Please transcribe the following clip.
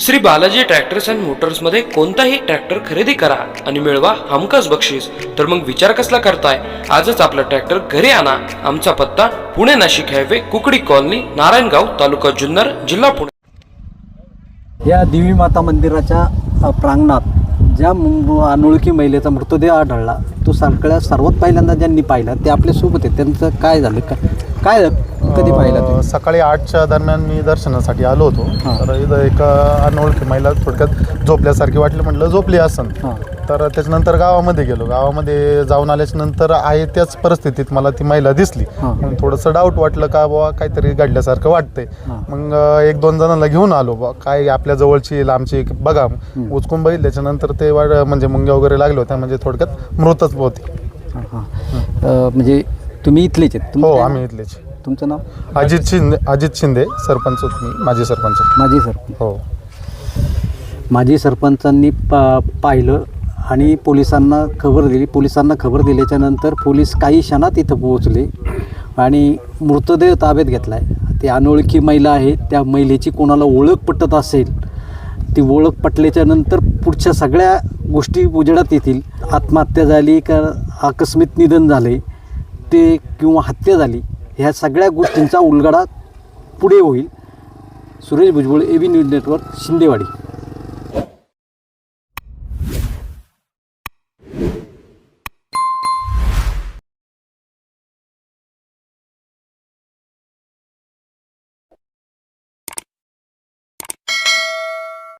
Shri Balaji tractors and मोटर्समध्ये कोणताही tractor खरेदी करा आणि मिळवा हमखास बक्षीस. तर मग विचार कसला करताय? आजच आपला ट्रॅक्टर घरी आणा. आमचा पत्ता पुणे नाशिक हायवे कुकडी कॉलनी नारायणगाव तालुका जुन्नर जिल्हा पुणे. या देवी माता मंदिराच्या प्रांगणात ज्या अनोळखी महिलेचा मृतदेह आढळला तो सगळ्या सर्वात पहिल्यांदा ज्यांनी पाहिला ते आपल्यासोबत आहे त्यांचं काय झालं? का काय कधी पाहिलं सकाळी आठच्या दरम्यान मी दर्शनासाठी आलो होतो. हां. तर इथं एक अनोळखी महिला थोडक्यात झोपल्यासारखी वाटली. म्हटलं झोपली असन. हां. तर त्याच्यानंतर गावामध्ये गेलो. गावामध्ये जाऊन आल्याच्यानंतर आहे त्याच परिस्थितीत मला ती महिला दिसली. हां. मग थोडंसं डाऊट वाटलं का बाबा काहीतरी घडल्यासारखं वाटतंय. हां. मग अ, एक दोन जणांना घेऊन आलो बा काय आपल्या जवळची लांबची बघा. उचकून बघितल्याच्या नंतर ते वाट म्हणजे मुंग्या वगैरे लागल्या होत्या. म्हणजे थोडक्यात मृतच होती. हां. हां अ, म्हणजे तुम्ही इथलेच आहेत. हो आम्ही इथलेच. तुमचं नाव? अजित शिंदे अजित शिंदे सरपंच माजी सरपंच. माजी सरपंच. हो. माजी सरपंचांनी पा पाहिलं आणि पोलिसांना खबर दिली. पोलिसांना खबर दिल्याच्या नंतर पोलीस काही क्षणात इथं पोहोचले आणि मृतदेह ताब्यात घेतला आहे ती अनोळखी महिला आहे. त्या महिलेची कोणाला ओळख पटत असेल ती ओळख पटल्याच्या नंतर पुढच्या सगळ्या गोष्टी उजेडात येतील. आत्महत्या झाली का आकस्मिक निधन झाले ते किंवा हत्या झाली ह्या सगळ्या गोष्टींचा उलगडा पुढे होईल. Suresh Bhujbal A B news network Shindewadi.